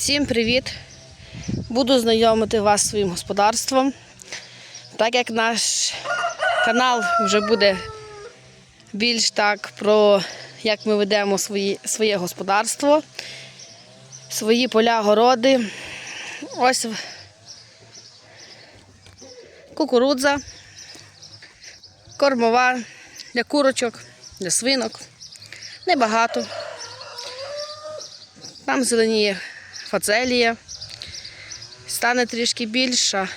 Всім привіт! Буду знайомити вас своїм господарством. Так як наш канал вже буде більш так про як ми ведемо свої, своє господарство, свої поля, городи. Ось кукурудза, кормова для курочок, для свинок. Небагато. Там зеленіє фацелія. Стане трішки більша.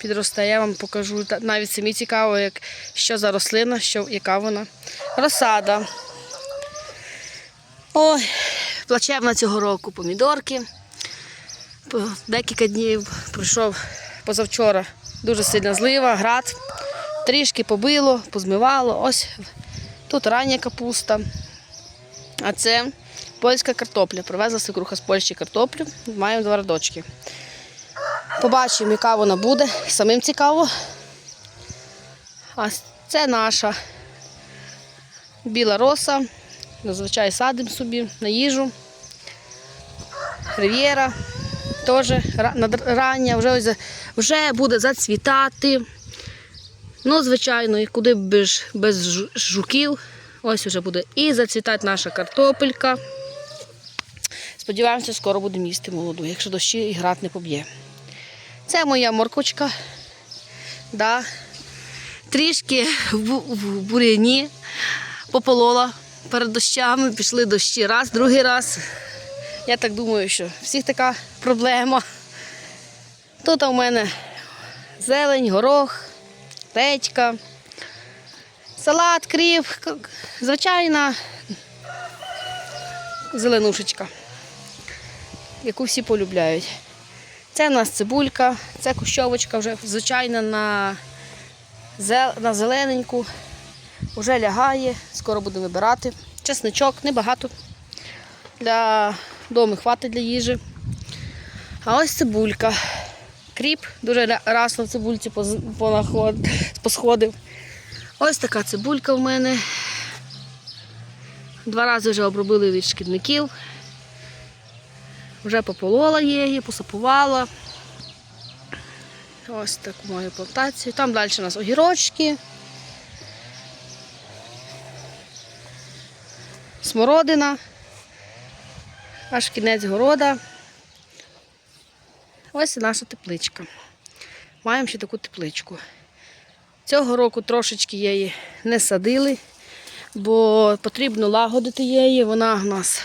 Підросте, я вам покажу. Навіть самі цікаво, як, що за рослина, що, яка вона. Розсада. Ой, плачевна цього року помідорки. Декілька днів пройшов позавчора дуже сильна злива, град. Трішки побило, позмивало. Ось тут рання капуста. А це польська картопля. Привезла свекруха з Польщі картоплю. Маємо два радочки. Побачимо, яка вона буде. Самим цікаво. А це наша біла роса. Зазвичай садимо собі на їжу. Рив'єра. Теж рання, вже, вже буде зацвітати. Ну, звичайно, і куди б без жуків. Ось вже буде і зацвітати наша картопелька. Сподіваємося, скоро будемо їсти молоду, якщо дощі і град не поб'є. Це моя моркочка. Да. Трішки в, буряні пополола перед дощами, пішли дощі раз, другий раз. Я так думаю, що всіх така проблема. Тут у мене зелень, горох, редька, салат, кріп, звичайна зеленушечка, яку всі полюбляють. Це у нас цибулька, це кущовочка вже звичайна на, на зелененьку. Вже лягає, скоро будемо вибирати. Чесничок небагато. Для дому хватить для їжі. А ось цибулька. Кріп дуже расно в цибульці посходив. Ось така цибулька в мене. Два рази вже обробили від шкідників. Вже пополола її, посапувала. Ось таку маю плантацію. Там далі у нас огірочки. Смородина. Аж кінець города. Ось і наша тепличка. Маємо ще таку тепличку. Цього року трошечки її не садили, бо потрібно лагодити її. Вона в нас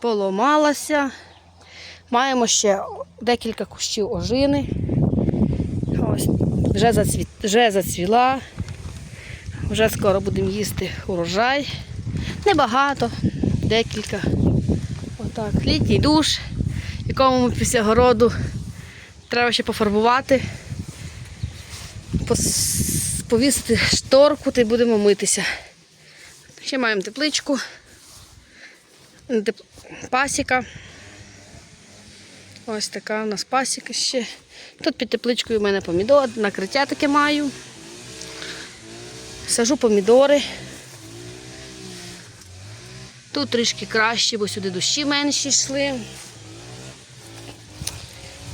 поламалася. Маємо ще декілька кущів ожини. Ось, вже, зацві... вже зацвіла. Вже скоро будемо їсти урожай. Небагато, декілька. Отак. Літній душ, якому ми після городу треба ще пофарбувати, повісити шторку та й будемо митися. Ще маємо тепличку, теп- пасіка. Ось така у нас пасіка ще. Тут під тепличкою у мене помідор, накриття таке маю. Сажу помідори. Тут трішки краще, бо сюди дощі менші йшли.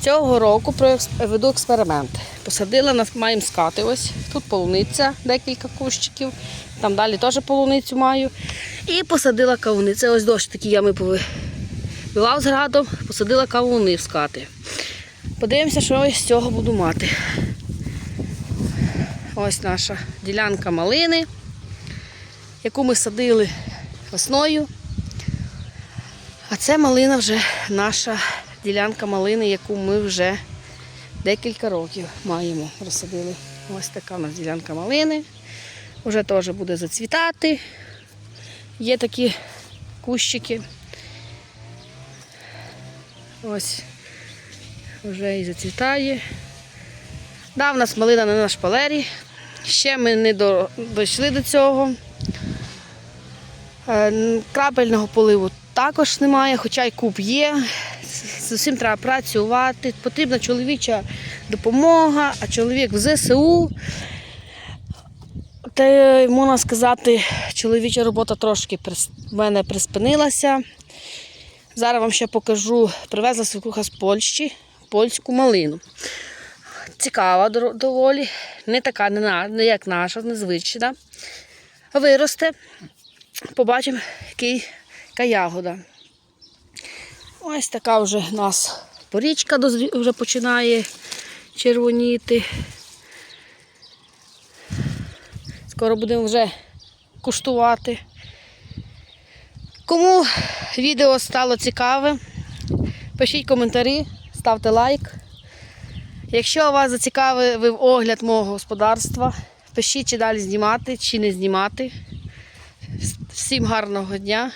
Цього року веду експеримент. Посадила маємо скати ось. Тут полуниця, декілька кущиків. Там далі теж полуницю маю. І посадила кавуни. Це ось дощ такі ями повила з градом, посадила кавуни в скати. Подивимося, що я з цього буду мати. Ось наша ділянка малини, яку ми садили весною. А це малина вже наша ділянка малини, яку ми вже декілька років маємо. Розсадили. Ось така у нас ділянка малини. Вже теж буде зацвітати. Є такі кущики. Ось вже і зацвітає. Да, в нас малина на шпалері. Ще ми не до- дійшли до цього. Е, Крапельного поливу також немає, хоча й куб є. З усім треба працювати. Потрібна чоловіча допомога, а чоловік в ЗСУ. Та можна сказати, чоловіча робота трошки в мене приспинилася. Зараз вам ще покажу, привезла свекруха з Польщі, польську малину. Цікава доволі, не така, не, як наша, незвична. Виросте. Побачимо, який, яка ягода. Ось така вже у нас порічка вже починає червоніти. Скоро будемо вже куштувати. Кому відео стало цікаве, пишіть коментарі, ставте лайк. Якщо вас зацікавив огляд мого господарства, пишіть, чи далі знімати, чи не знімати. Всім гарного дня,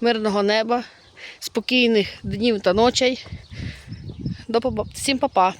мирного неба, спокійних днів та ночей. До поба- Всім па-па.